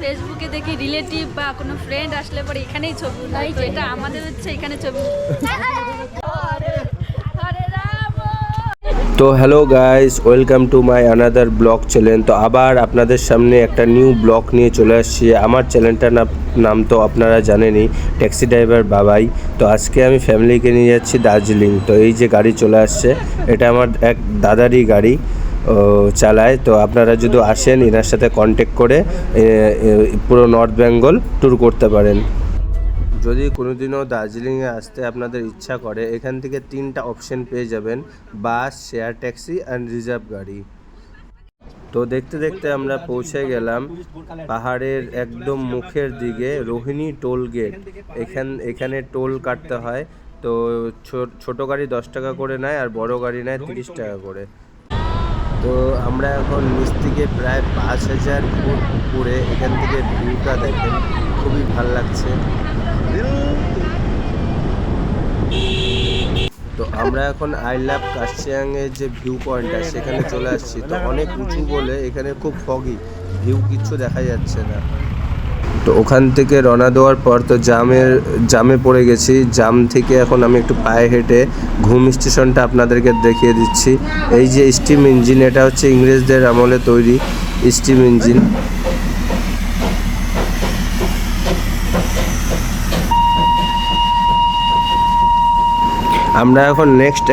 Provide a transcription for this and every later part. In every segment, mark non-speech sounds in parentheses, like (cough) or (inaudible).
ফেসবুকে দেখি রিলেটিভ বা কোনো ফ্রেন্ড আসলে পরে এখানেই ছবি উঠাই তো এটা আমাদের হচ্ছে এখানে ছবি। তো hello guys welcome to my another blog channel তো আবার আপনাদের সামনে একটা নিউ ব্লগ নিয়ে চলে আসছি। আমার চ্যানেলটার নাম নাম তো আপনারা জানেনই ট্যাক্সি ড্রাইভার বাবাই। তো আজকে আমি ফ্যামিলিকে নিয়ে যাচ্ছি দার্জিলিং। তো এই যে গাড়ি চলে আসছে এটা আমার এক দাদারই গাড়ি। চালায়। তো আপনারা যদি আসেন, এনার সাথে কন্ট্যাক্ট করে পুরো নর্থ বেঙ্গল ট্যুর করতে পারেন। যদি কোনোদিনও দার্জিলিংয়ে আসতে আপনাদের ইচ্ছা করে, এখান থেকে তিনটা অপশন পেয়ে যাবেন, bus share taxi and reserve গাড়ি। তো দেখতে দেখতে আমরা পৌঁছে গেলাম পাহাড়ের একদম মুখের দিকে রোহিণী টোল গেট। এখান, এখানে টোল কাটতে হয়। তো ছোট গাড়ি দশ টাকা করে নেয় আর বড় গাড়ি নেয় তিরিশ টাকা করে। তো আমরা এখন নিচ থেকে প্রায় পাঁচ হাজার ফুট উপরে এখান থেকে ভিউটা দেখেন, খুবই ভালো লাগছে। তো আমরা এখন আই লাভ কাশিয়াংয়ের যে ভিউ পয়েন্টটা, সেখানে চলে আসছি। তো অনেক উঁচু বলে এখানে খুব ফগি ভিউ কিচ্ছু দেখা যাচ্ছে না। তো ওখান থেকে রওনা দেওয়ার পর তো জামের, জামে পড়ে গেছি। জাম থেকে এখন আমি একটু পায়ে হেঁটে ঘুম স্টেশনটা আপনাদেরকে দেখিয়ে দিচ্ছি। এই যে স্টিম ইঞ্জিন, এটা হচ্ছে ইংরেজদের আমলে তৈরি স্টিম ইঞ্জিন। আমরা এখন নেক্সট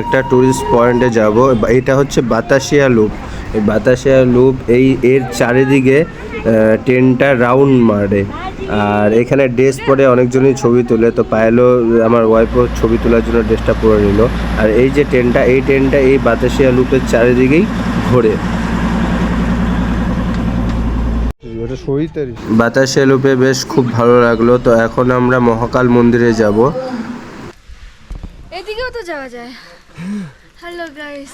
একটা ট্যুরিস্ট পয়েন্টে যাব। এটা হচ্ছে বাতাসিয়া লুপ এই বাতাসিয়া লুপ এই এর চারিদিকে ট্রেনটা রাউন্ড মারে। আর এখানে ড্রেস পরে অনেকজনই ছবি তোলে তো পায়েলও আমার ওয়াইফও ছবি তোলার জন্য ড্রেসটা পরে নিল। আর এই যে ট্রেনটা এই ট্রেনটা এই বাতাসিয়া লুপের চারিদিকেই ঘোরে। বাতাসিয়া লুপে বেশ খুব ভালো লাগল তো এখন আমরা মহাকাল মন্দিরে যাব। এদিকেও তো যাওয়া যায়। হ্যালো গাইস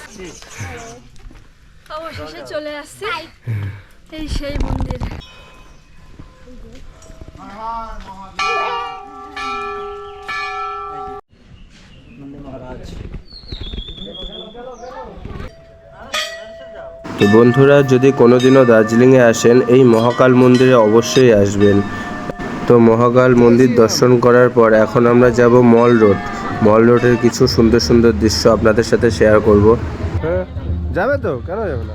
অবশেষে চলে আসছি। এই সেই মন্দির। তো বন্ধুরা যদি কোনোদিনও দার্জিলিংয়ে আসেন এই মহাকাল মন্দিরে অবশ্যই আসবেন। তো মহাকাল মন্দির দর্শন করার পর এখন আমরা যাব মল রোড। মল রোডের কিছু সুন্দর সুন্দর দৃশ্য আপনাদের সাথে শেয়ার করব। হ্যাঁ। যাবে তো? কেন যাবে না?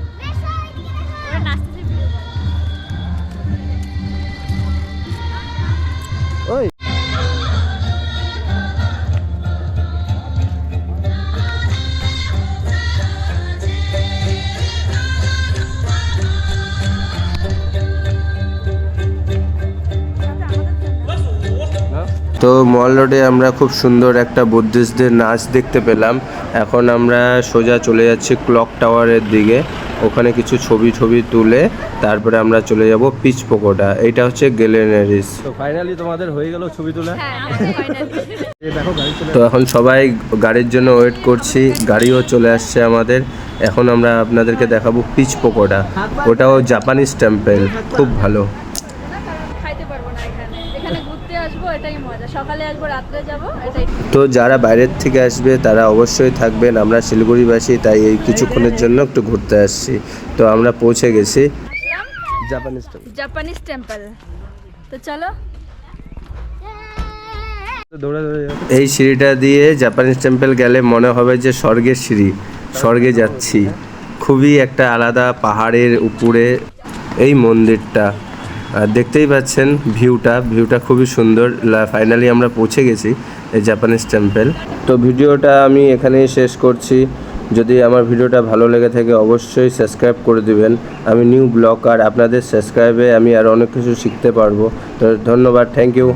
তো মল রোডে আমরা খুব সুন্দর একটা বুদ্ধিস্টদের নাচ দেখতে পেলাম। এখন আমরা সোজা চলে যাচ্ছি ক্লক টাওয়ারের দিকে। ওখানে কিছু ছবি ছবি তুলে তারপরে আমরা চলে যাব পিচ পোকোটা এইটা হচ্ছে গেলেনারিস তো ফাইনালি তোমাদের হয়ে গেল ছবি তোলা। হ্যাঁ আমাদের ফাইনালি এই (laughs) দেখো গাড়ি চলে তো এখন সবাই গাড়ির জন্য ওয়েট করছি। গাড়িও চলে আসছে আমাদের। এখন আমরা আপনাদেরকে দেখাবো পিচ পোকোটা ওটাও জাপানিজ টেম্পেল খুব ভালো খাইতে পারব না এখানে এখানে ঘুরতে আসব এটাই মজা সকালে আসব রাত্রে যাব এটাই। তো যারা বাইরের থেকে আসবে তারা অবশ্যই থাকবেন। আমরা শিলিগুড়িবাসী তাই এই কিছুক্ষণের জন্য একটু ঘুরতে আসছি। তো আমরা পৌঁছে গেছি। জাপানিজ টেম্পল জাপানিজ টেম্পল তো চলো। এই সিঁড়িটা দিয়ে জাপানিজ টেম্পল গেলে মনে হবে যে স্বর্গের সিঁড়ি। স্বর্গে যাচ্ছি। খুবই একটা আলাদা পাহাড়ের উপরে এই মন্দিরটা। দেখতেই পাচ্ছেন ভিউটা ভিউটা খুবই সুন্দর। ফাইনালি আমরা পৌঁছে গেছি এই জাপানিজ টেম্পেল তো ভিডিওটা আমি এখানেই শেষ করছি। যদি আমার ভিডিওটা ভালো লেগে থাকে অবশ্যই সাবস্ক্রাইব করে দিবেন। আমি নিউ ব্লগ আর আপনাদের সাবস্ক্রাইবে আমি আর অনেক কিছু শিখতে পারব। তো ধন্যবাদ থ্যাংক ইউ